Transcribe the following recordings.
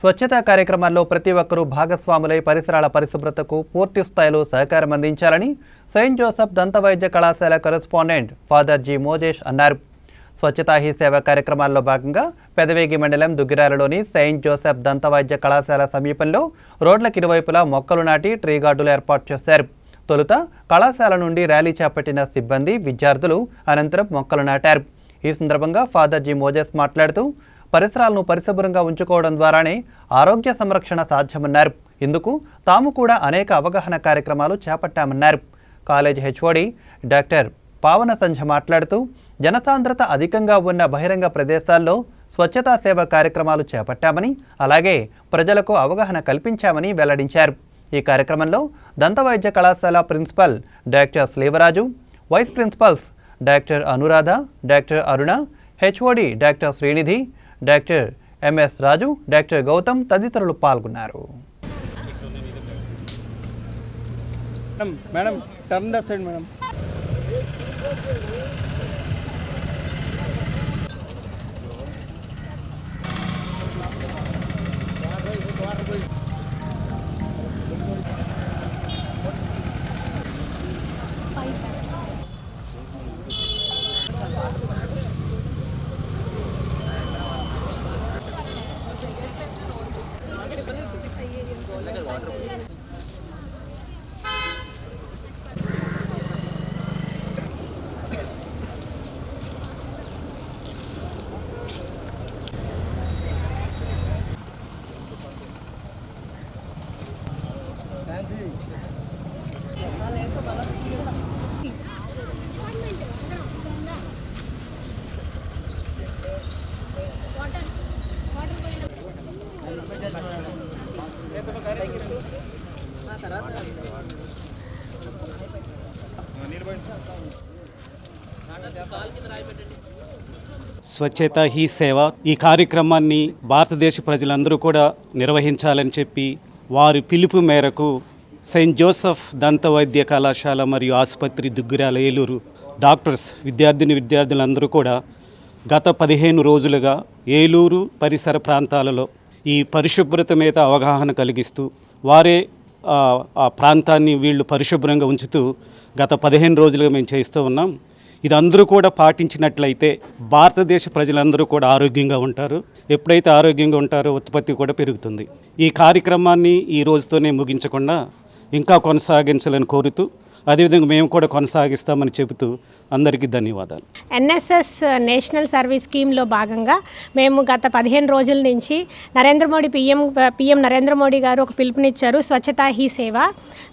స్వచ్ఛతా కార్యక్రమాల్లో ప్రతి ఒక్కరూ భాగస్వాములై పరిసరాల పరిశుభ్రతకు పూర్తి స్థాయిలో సహకారం అందించాలని సెయింట్ జోసెఫ్ దంతవైద్య కళాశాల కరెస్పాండెంట్ ఫాదర్ జి మోజేష్ అన్నారు. స్వచ్ఛతా హీ సేవ కార్యక్రమాల్లో భాగంగా పెదవేగి మండలం దుగ్గిరాలలోని సెయింట్ జోసెఫ్ దంతవైద్య కళాశాల సమీపంలో రోడ్లకు ఇరువైపులా మొక్కలు నాటి ట్రీ గార్డులు ఏర్పాటు చేశారు. తొలుత కళాశాల నుండి ర్యాలీ చేపట్టిన సిబ్బంది విద్యార్థులు అనంతరం మొక్కలు నాటారు. ఈ సందర్భంగా ఫాదర్ జి మోజెస్ మాట్లాడుతూ పరిసరాలను పరిశుభ్రంగా ఉంచుకోవడం ద్వారానే ఆరోగ్య సంరక్షణ సాధ్యమన్నారు. ఇందుకు తాము కూడా అనేక అవగాహన కార్యక్రమాలు చేపట్టామన్నారు. కాలేజ్ హెచ్ఓడి డాక్టర్ పావన సంధ్య మాట్లాడుతూ జనసాంద్రత అధికంగా ఉన్న బహిరంగ ప్రదేశాల్లో స్వచ్ఛతా సేవ కార్యక్రమాలు చేపట్టామని అలాగే ప్రజలకు అవగాహన కల్పించామని వెల్లడించారు. ఈ కార్యక్రమంలో దంతవైద్య కళాశాల principal doctor Sleevaraju vice principals doctor Anuradha doctor Aruna HOD doctor Srinidhi doctor MS Raju doctor Gautam తదితరులు పాల్గొన్నారు. Madam madam turn the side madam. Sandy. Swachhata Hi Seva. ఈ కార్యక్రమాన్ని భారతదేశ ప్రజలందరూ కూడా నిర్వహించాలని చెప్పి వారి పిలుపు మేరకు సెయింట్ జోసెఫ్ దంత వైద్య కళాశాల మరియు ఆసుపత్రి దుగ్గిరాల ఏలూరు డాక్టర్స్ విద్యార్థిని విద్యార్థులందరూ కూడా గత పదిహేను రోజులుగా ఏలూరు పరిసర ప్రాంతాలలో ఈ పరిశుభ్రత మీద అవగాహన కలిగిస్తూ వారే ఆ, ప్రాంతాన్ని వీళ్ళు పరిశుభ్రంగా ఉంచుతూ గత పదిహేను రోజులుగా మేము చేస్తూ ఉన్నాం. ఇది అందరూ కూడా పాటించినట్లయితే భారతదేశ ప్రజలందరూ కూడా ఆరోగ్యంగా ఉంటారు. ఎప్పుడైతే ఆరోగ్యంగా ఉంటారో ఉత్పత్తి కూడా పెరుగుతుంది. ఈ కార్యక్రమాన్ని ఈ రోజుతోనే ముగించకుండా ఇంకా కొనసాగించాలని కోరుతూ అదేవిధంగా మేము కూడా కొనసాగిస్తామని చెబుతూ అందరికీ ధన్యవాదాలు. ఎన్ఎస్ఎస్ నేషనల్ సర్వీస్ స్కీమ్లో భాగంగా మేము గత పదిహేను రోజుల నుంచి నరేంద్ర మోడీ పిఎం పిఎం నరేంద్ర మోడీ గారు ఒక పిలుపునిచ్చారు Swachhata Hi Seva.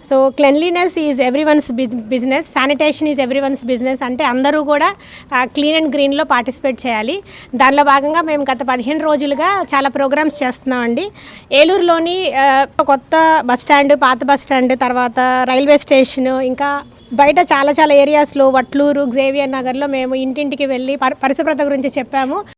So cleanliness is everyone's business sanitation is everyone's business అంటే అందరూ కూడా క్లీన్ అండ్ గ్రీన్లో పార్టిసిపేట్ చేయాలి. దానిలో భాగంగా మేము గత పదిహేను రోజులుగా చాలా ప్రోగ్రామ్స్ చేస్తున్నామండి. ఏలూరులోని కొత్త బస్ స్టాండ్ పాత బస్ స్టాండ్ తర్వాత రైల్వే స్టేషన్ ఇంకా ఇంకా బయట చాలా చాలా ఏరియాస్లో వట్లూరు జేవియర్ నగర్లో మేము ఇంటింటికి వెళ్ళి పరిశుభ్రత గురించి చెప్పాము.